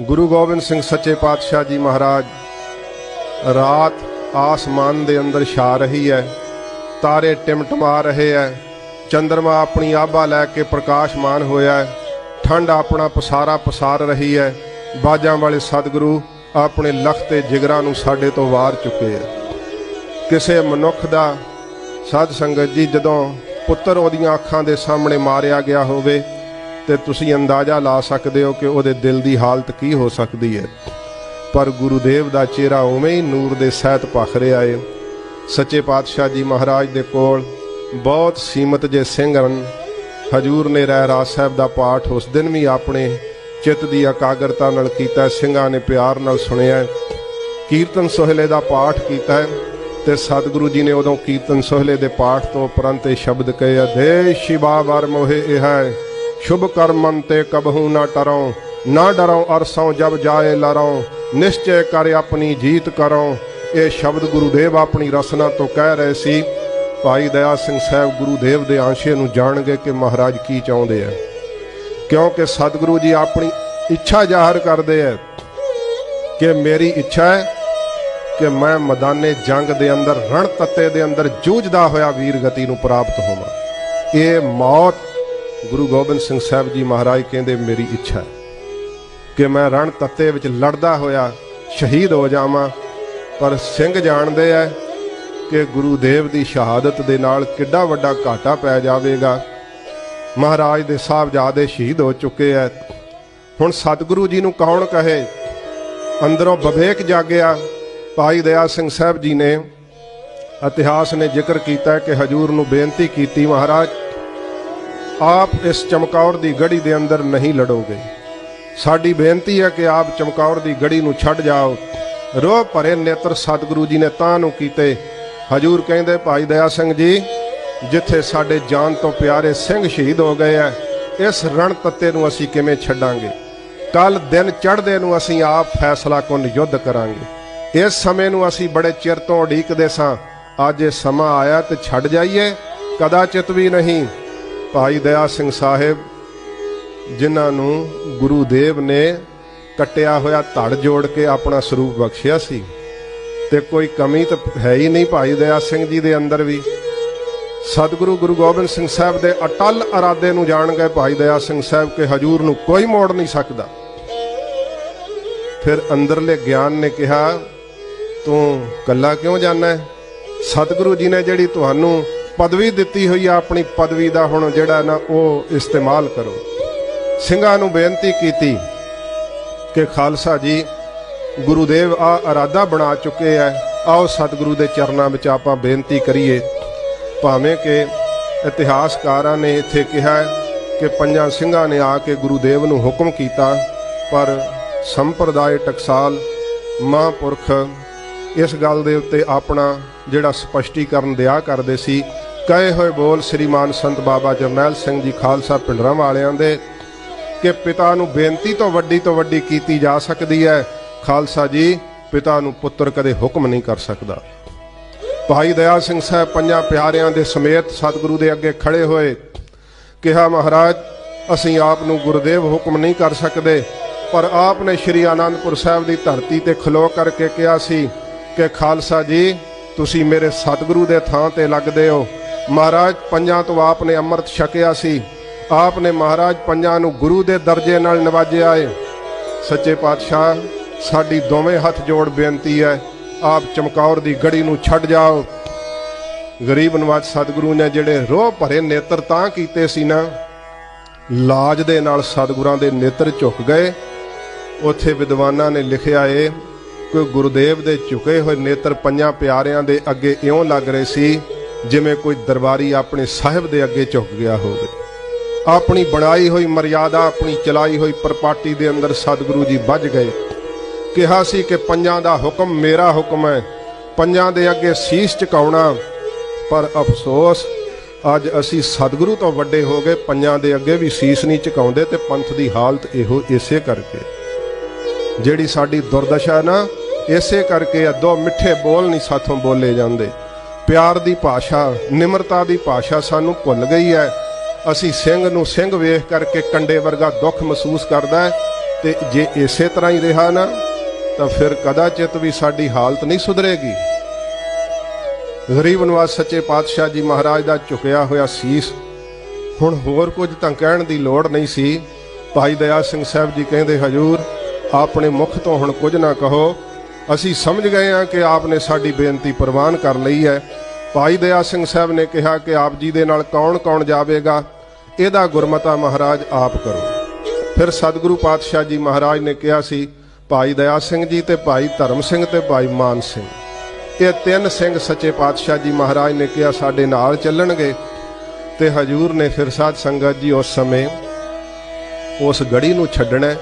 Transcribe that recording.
ਗੁਰੂ ਗੋਬਿੰਦ ਸਿੰਘ ਸੱਚੇ ਪਾਤਸ਼ਾਹ ਜੀ ਮਹਾਰਾਜ, ਰਾਤ ਆਸਮਾਨ ਦੇ ਅੰਦਰ ਛਾ ਰਹੀ ਹੈ, ਤਾਰੇ ਟਿਮਟਮਾ ਰਹੇ ਹੈ, ਚੰਦਰਮਾ ਆਪਣੀ ਆਭਾ ਲੈ ਕੇ ਪ੍ਰਕਾਸ਼ਮਾਨ ਹੋਇਆ ਹੈ, ਠੰਡ ਆਪਣਾ ਪਸਾਰਾ ਪਸਾਰ ਰਹੀ ਹੈ, ਬਾਜਾਂ ਵਾਲੇ ਸਤਿਗੁਰੂ ਆਪਣੇ ਲਖਤੇ ਜਿਗਰਾਂ ਨੂੰ ਸਾਡੇ ਤੋਂ ਵਾਰ ਚੁੱਕੇ ਹੈ। ਕਿਸੇ ਮਨੁੱਖ ਦਾ ਸਾਧ ਸੰਗਤ ਜੀ ਜਦੋਂ ਪੁੱਤਰ ਉਹਦੀਆਂ ਅੱਖਾਂ ਦੇ ਸਾਹਮਣੇ ਮਾਰਿਆ ਗਿਆ ਹੋਵੇ ਤੇ ਤੁਸੀਂ ਅੰਦਾਜ਼ਾ ਲਾ ਸਕਦੇ ਹੋ ਕਿ ਉਹਦੇ ਦਿਲ ਦੀ ਹਾਲਤ ਕੀ ਹੋ ਸਕਦੀ ਹੈ। ਪਰ ਗੁਰੂਦੇਵ ਦਾ ਚਿਹਰਾ ਉਵੇਂ ਹੀ ਨੂਰ ਦੇ ਸਹਿਤ ਭਖ ਰਿਹਾ ਏ ਸੱਚੇ ਪਾਤਸ਼ਾਹ ਜੀ ਮਹਾਰਾਜ ਦੇ ਕੋਲ ਬਹੁਤ ਸੀਮਤ ਜੇ ਸਿੰਘ ਹਨ। ਹਜੂਰ ਨੇ ਰਹਿ ਰਾਜ ਸਾਹਿਬ ਦਾ ਪਾਠ ਉਸ ਦਿਨ ਵੀ ਆਪਣੇ ਚਿੱਤ ਦੀ ਇਕਾਗਰਤਾ ਨਾਲ ਕੀਤਾ, ਸਿੰਘਾਂ ਨੇ ਪਿਆਰ ਨਾਲ ਸੁਣਿਆ। ਕੀਰਤਨ ਸੋਹਲੇ ਦਾ ਪਾਠ ਕੀਤਾ ਹੈ ਤੇ ਸਤਿਗੁਰੂ ਜੀ ਨੇ ਉਦੋਂ ਕੀਰਤਨ ਸੋਹਲੇ ਦੇ ਪਾਠ ਤੋਂ ਉਪਰੰਤ ਇਹ ਸ਼ਬਦ ਕਹੇ ਅਦੇ ਸ਼ਿਵਾ ਵਰ ਮੋਹਿ ਇਹ ਹੈ। ਸ਼ੁਭ ਕਰਮਨ ਤੇ ਕਬਹੂ ਨਾ ਟਰਉ, ਨਾ ਡਰਉ ਅਰਸੋਂ ਜਬ ਜਾਏ ਲਰਉ, ਨਿਸ਼ਚੈ ਕਰ ਆਪਣੀ ਜੀਤ ਕਰਉ। ਇਹ ਸ਼ਬਦ ਗੁਰੂਦੇਵ ਆਪਣੀ ਰਸਨਾ ਤੋਂ ਕਹਿ ਰਹੇ ਸੀ, ਭਾਈ ਦਇਆ ਸਿੰਘ ਸਾਹਿਬ ਗੁਰੂਦੇਵ ਦੇ ਆਂਸ਼ੇ ਨੂੰ ਜਾਣਗੇ ਕਿ ਮਹਾਰਾਜ ਕੀ ਚਾਹੁੰਦੇ ਆ। ਕਿਉਂਕਿ ਸਤਿਗੁਰੂ ਜੀ ਆਪਣੀ ਇੱਛਾ ਜ਼ਾਹਰ ਕਰਦੇ ਆ ਕਿ ਮੇਰੀ ਇੱਛਾ ਹੈ ਕਿ ਮੈਂ ਮੈਦਾਨੇ ਜੰਗ ਦੇ ਅੰਦਰ ਰਣ ਤੱਤੇ ਦੇ ਅੰਦਰ ਜੂਝਦਾ ਹੋਇਆ ਵੀਰ ਗਤੀ ਨੂੰ ਪ੍ਰਾਪਤ ਹੋਵਾਂ। ਇਹ ਮੌਤ ਗੁਰੂ ਗੋਬਿੰਦ ਸਿੰਘ ਸਾਹਿਬ ਜੀ ਮਹਾਰਾਜ ਕਹਿੰਦੇ, ਮੇਰੀ ਇੱਛਾ ਹੈ ਕਿ ਮੈਂ ਰਣ ਤੱਤੇ ਵਿੱਚ ਲੜਦਾ ਹੋਇਆ ਸ਼ਹੀਦ ਹੋ ਜਾਵਾਂ, ਪਰ ਸਿੰਘ ਜਾਣਦੇ ਐ ਕਿ ਗੁਰੂ ਦੇਵ ਦੀ ਸ਼ਹਾਦਤ ਦੇ ਨਾਲ ਕਿੱਡਾ ਵੱਡਾ ਘਾਟਾ ਪੈ ਜਾਵੇਗਾ। ਮਹਾਰਾਜ ਦੇ ਸਾਹਿਬਜ਼ਾਦੇ ਸ਼ਹੀਦ ਹੋ ਚੁੱਕੇ ਐ। ਹੁਣ ਸਤਿਗੁਰੂ ਜੀ ਨੂੰ ਕੌਣ ਕਹੇ? ਅੰਦਰੋਂ ਵਿਵੇਕ ਜਾਗਿਆ। ਭਾਈ ਦਇਆ ਸਿੰਘ ਸਾਹਿਬ ਜੀ ਨੇ ਇਤਿਹਾਸ ਨੇ ਜ਼ਿਕਰ ਕੀਤਾ ਕਿ ਹਜੂਰ ਨੂੰ ਬੇਨਤੀ ਕੀਤੀ ਮਹਾਰਾਜ ਆਪ ਇਸ ਚਮਕੌਰ ਦੀ ਗੜੀ ਦੇ ਅੰਦਰ ਨਹੀਂ ਲੜੋਗੇ। ਸਾਡੀ ਬੇਨਤੀ ਹੈ ਕਿ ਆਪ ਚਮਕੌਰ ਦੀ ਗੜੀ ਨੂੰ ਛੱਡ ਜਾਓ। ਰੋਹ ਭਰੇ ਨੇਤਰ ਸਤਿਗੁਰੂ ਜੀ ਨੇ ਤਾਂ ਨੂੰ ਕੀਤੇ। ਹਜੂਰ ਕਹਿੰਦੇ, ਭਾਈ ਦਇਆ ਸਿੰਘ ਜੀ, ਜਿੱਥੇ ਸਾਡੇ ਜਾਨ ਤੋਂ ਪਿਆਰੇ ਸਿੰਘ ਸ਼ਹੀਦ ਹੋ ਗਏ ਆ ਇਸ ਰਣ ਤੱਤੇ ਨੂੰ ਅਸੀਂ ਕਿਵੇਂ ਛੱਡਾਂਗੇ? ਕੱਲ ਦਿਨ ਚੜ੍ਹਦੇ ਨੂੰ ਅਸੀਂ ਆਪ ਫੈਸਲਾ ਕੁਨ ਯੁੱਧ ਕਰਾਂਗੇ। ਇਸ ਸਮੇਂ ਨੂੰ ਅਸੀਂ ਬੜੇ ਚਿਰ ਤੋਂ ਉਡੀਕਦੇ ਸਾਂ। ਅੱਜ ਇਹ ਸਮਾਂ ਆਇਆ ਤੇ ਛੱਡ ਜਾਈਏ, ਕਦਾਚਿਤ ਵੀ ਨਹੀਂ। ਭਾਈ ਦਇਆ ਸਿੰਘ ਸਾਹਿਬ, ਜਿਨ੍ਹਾਂ ਨੂੰ ਗੁਰੂ ਦੇਵ ਨੇ ਕੱਟਿਆ ਹੋਇਆ ਧੜ ਜੋੜ ਕੇ ਆਪਣਾ ਸਰੂਪ ਬਖਸ਼ਿਆ ਸੀ। ਤੇ ਕੋਈ ਕਮੀ ਤਾਂ ਹੈ ਹੀ ਨਹੀਂ ਭਾਈ ਦਇਆ ਸਿੰਘ ਜੀ ਦੇ ਅੰਦਰ ਵੀ। ਸਤਿਗੁਰੂ ਗੁਰੂ ਗੋਬਿੰਦ ਸਿੰਘ ਸਾਹਿਬ ਦੇ ਅਟਲ ਅਰਾਦੇ ਨੂੰ ਜਾਣ ਗਏ ਭਾਈ ਦਇਆ ਸਿੰਘ ਸਾਹਿਬ ਕੇ ਹਜੂਰ ਨੂੰ ਕੋਈ ਮੋੜ ਨਹੀਂ ਸਕਦਾ। ਫਿਰ ਅੰਦਰਲੇ ਗਿਆਨ ਨੇ ਕਿਹਾ, ਤੂੰ ਕੱਲਾ ਕਿਉਂ ਜਾਣਾ ਹੈ? ਸਤਿਗੁਰੂ ਜੀ ਨੇ ਜਿਹੜੀ ਤੁਹਾਨੂੰ ਪਦਵੀ ਦਿੱਤੀ ਹੋਈ ਆ, ਆਪਣੀ ਪਦਵੀ ਦਾ ਹੁਣ ਜਿਹੜਾ ਨਾ ਉਹ ਇਸਤੇਮਾਲ ਕਰੋ। ਸਿੰਘਾਂ ਨੂੰ ਬੇਨਤੀ ਕੀਤੀ ਕਿ ਖਾਲਸਾ ਜੀ, ਗੁਰੂਦੇਵ ਆ ਇਰਾਦਾ ਬਣਾ ਚੁੱਕੇ ਐ ਆਓ ਸਤਿਗੁਰੂ ਦੇ ਚਰਨਾਂ ਵਿੱਚ ਆਪਾਂ ਬੇਨਤੀ ਕਰੀਏ। ਭਾਵੇਂ ਕਿ ਇਤਿਹਾਸਕਾਰਾਂ ਨੇ ਇੱਥੇ ਕਿਹਾ ਕਿ ਪੰਜਾਂ ਸਿੰਘਾਂ ਨੇ ਆ ਕੇ ਗੁਰੂਦੇਵ ਨੂੰ ਹੁਕਮ ਕੀਤਾ, ਪਰ ਸੰਪਰਦਾਇ ਟਕਸਾਲ, ਮਹਾਂਪੁਰਖ ਇਸ ਗੱਲ ਦੇ ਉੱਤੇ ਆਪਣਾ ਜਿਹੜਾ ਸਪਸ਼ਟੀਕਰਨ ਦਿਆ ਕਰਦੇ ਸੀ, ਕਹੇ ਹੋਏ ਬੋਲ ਸ੍ਰੀਮਾਨ ਸੰਤ ਬਾਬਾ ਜਰਨੈਲ ਸਿੰਘ ਜੀ ਖਾਲਸਾ ਪਿੰਡਰਾਂ ਵਾਲਿਆਂ ਦੇ ਕਿ ਪਿਤਾ ਨੂੰ ਬੇਨਤੀ ਤੋਂ ਵੱਡੀ ਤੋਂ ਵੱਡੀ ਕੀਤੀ ਜਾ ਸਕਦੀ ਹੈ। ਖਾਲਸਾ ਜੀ, ਪਿਤਾ ਨੂੰ ਪੁੱਤਰ ਕਦੇ ਹੁਕਮ ਨਹੀਂ ਕਰ ਸਕਦਾ। ਭਾਈ ਦਇਆ ਸਿੰਘ ਸਾਹਿਬ ਪੰਜਾਂ ਪਿਆਰਿਆਂ ਦੇ ਸਮੇਤ ਸਤਿਗੁਰੂ ਦੇ ਅੱਗੇ ਖੜੇ ਹੋਏ, ਕਿਹਾ, ਮਹਾਰਾਜ, ਅਸੀਂ ਆਪ ਨੂੰ ਗੁਰਦੇਵ ਹੁਕਮ ਨਹੀਂ ਕਰ ਸਕਦੇ, ਪਰ ਆਪ ਨੇ ਸ਼੍ਰੀ ਆਨੰਦਪੁਰ ਸਾਹਿਬ ਦੀ ਧਰਤੀ ਤੇ ਖਲੋ ਕਰਕੇ ਕਿਹਾ ਸੀ ਕਿ ਖਾਲਸਾ ਜੀ, ਤੁਸੀਂ ਮੇਰੇ ਸਤਿਗੁਰੂ ਦੇ ਥਾਂ ਤੇ ਲੱਗਦੇ ਹੋ। ਮਹਾਰਾਜ, ਪੰਜਾਂ ਤੋਂ ਆਪ ਨੇ ਅੰਮ੍ਰਿਤ ਛਕਿਆ ਸੀ। ਆਪ ਨੇ ਮਹਾਰਾਜ, ਪੰਜਾਂ ਨੂੰ ਗੁਰੂ ਦੇ ਦਰਜੇ ਨਾਲ ਨਵਾਜਿਆ ਏ। ਸੱਚੇ ਪਾਤਸ਼ਾਹ, ਸਾਡੀ ਦੋਵੇਂ ਹੱਥ ਜੋੜ ਬੇਨਤੀ ਹੈ, ਆਪ ਚਮਕੌਰ ਦੀ ਗੜੀ ਨੂੰ ਛੱਡ ਜਾਓ। ਗਰੀਬ ਨਵਾਜ ਸਤਿਗੁਰੂ ਨੇ ਜਿਹੜੇ ਰੋਹ ਭਰੇ ਨੇਤਰ ਤਾਂ ਕੀਤੇ ਸੀ ਨਾ, ਲਾਜ ਦੇ ਨਾਲ ਸਤਿਗੁਰਾਂ ਦੇ ਨੇਤਰ ਝੁਕ ਗਏ। ਉੱਥੇ ਵਿਦਵਾਨਾਂ ਨੇ ਲਿਖਿਆ ਏ ਕਿ ਗੁਰਦੇਵ ਦੇ ਝੁਕੇ ਹੋਏ ਨੇਤਰ ਪੰਜਾਂ ਪਿਆਰਿਆਂ ਦੇ ਅੱਗੇ ਇਉਂ ਲੱਗ ਰਹੇ ਸੀ, ਜਿਵੇਂ ਕੋਈ ਦਰਬਾਰੀ ਆਪਣੇ ਸਾਹਿਬ ਦੇ ਅੱਗੇ ਝੁਕ ਗਿਆ ਹੋਵੇ। ਆਪਣੀ ਬਣਾਈ ਹੋਈ ਮਰਿਆਦਾ, ਆਪਣੀ ਚਲਾਈ ਹੋਈ ਪਰਪਾਟੀ ਦੇ ਅੰਦਰ ਸਤਿਗੁਰੂ ਜੀ ਵੱਜ ਗਏ। ਕਿਹਾ ਸੀ ਕਿ ਪੰਜਾਂ ਦਾ ਹੁਕਮ ਮੇਰਾ ਹੁਕਮ ਹੈ, ਪੰਜਾਂ ਦੇ ਅੱਗੇ ਸੀਸ ਝੁਕਾਉਣਾ। ਪਰ ਅਫਸੋਸ, ਅੱਜ ਅਸੀਂ ਸਤਿਗੁਰੂ ਤੋਂ ਵੱਡੇ ਹੋ ਗਏ, ਪੰਜਾਂ ਦੇ ਅੱਗੇ ਵੀ ਸੀਸ ਨਹੀਂ ਝੁਕਾਉਂਦੇ ਤੇ ਪੰਥ ਦੀ ਹਾਲਤ ਇਹੋ ਇਸੇ ਕਰਕੇ। ਜਿਹੜੀ ਸਾਡੀ ਦੁਰਦਸ਼ਾ ਨਾ ਇਸੇ ਕਰਕੇ ਅੱਧੋ ਮਿੱਠੇ ਬੋਲ ਨਹੀਂ ਸਾਥੋਂ ਬੋਲੇ ਜਾਂਦੇ। ਪਿਆਰ ਦੀ ਭਾਸ਼ਾ, ਨਿਮਰਤਾ ਦੀ ਭਾਸ਼ਾ ਸਾਨੂੰ ਭੁੱਲ ਗਈ ਹੈ। ਅਸੀਂ ਸਿੰਘ ਨੂੰ ਸਿੰਘ ਵੇਖ ਕਰਕੇ ਕੰਡੇ ਵਰਗਾ ਦੁੱਖ ਮਹਿਸੂਸ ਕਰਦਾ ਹੈ ਤੇ ਜੇ ਇਸੇ ਤਰ੍ਹਾਂ ਹੀ ਰਿਹਾ ਨਾ, ਤਾਂ ਫਿਰ ਕਦਾਚਿਤ ਵੀ ਸਾਡੀ ਹਾਲਤ ਨਹੀਂ ਸੁਧਰੇਗੀ। ਗਰੀਬ ਨਿਵਾਸ ਸੱਚੇ ਪਾਤਸ਼ਾਹ ਜੀ ਮਹਾਰਾਜ ਦਾ ਝੁਕਿਆ ਹੋਇਆ ਸੀਸ, ਹੁਣ ਹੋਰ ਕੁਝ ਤਾਂ ਕਹਿਣ ਦੀ ਲੋੜ ਨਹੀਂ ਸੀ। ਭਾਈ ਦਇਆ ਸਿੰਘ ਸਾਹਿਬ ਜੀ ਕਹਿੰਦੇ, ਹਜੂਰ, ਆਪਣੇ ਮੁਖ ਤੋਂ ਹੁਣ ਕੁਝ ਨਾ ਕਹੋ ਅਸੀਂ ਸਮਝ ਗਏ ਹਾਂ ਕਿ ਆਪ ਨੇ ਸਾਡੀ ਬੇਨਤੀ ਪ੍ਰਵਾਨ ਕਰ ਲਈ ਹੈ। ਭਾਈ ਦਇਆ ਸਿੰਘ ਸਾਹਿਬ ਨੇ ਕਿਹਾ ਕਿ ਆਪ ਜੀ ਦੇ ਨਾਲ ਕੌਣ-ਕੌਣ ਜਾਵੇਗਾ, ਇਹਦਾ ਗੁਰਮਤਾ ਮਹਾਰਾਜ ਆਪ ਕਰੋ। ਫਿਰ ਸਤਿਗੁਰੂ ਪਾਤਸ਼ਾਹ ਜੀ ਮਹਾਰਾਜ ਨੇ ਕਿਹਾ ਸੀ, ਭਾਈ ਦਇਆ ਸਿੰਘ ਜੀ ਤੇ ਭਾਈ ਧਰਮ ਸਿੰਘ ਤੇ ਭਾਈ ਮਾਨ ਸਿੰਘ। ਇਹ ਤਿੰਨ ਸਿੰਘ ਸੱਚੇ ਪਾਤਸ਼ਾਹ ਜੀ ਮਹਾਰਾਜ ਨੇ ਕਿਹਾ ਸਾਡੇ ਨਾਲ ਚੱਲਣਗੇ। ਤੇ ਹਜੂਰ ਨੇ ਫਿਰ ਸਾਧ ਸੰਗਤ ਜੀ ਉਸ ਸਮੇਂ ਉਸ ਗੜੀ ਨੂੰ ਛੱਡਣਾ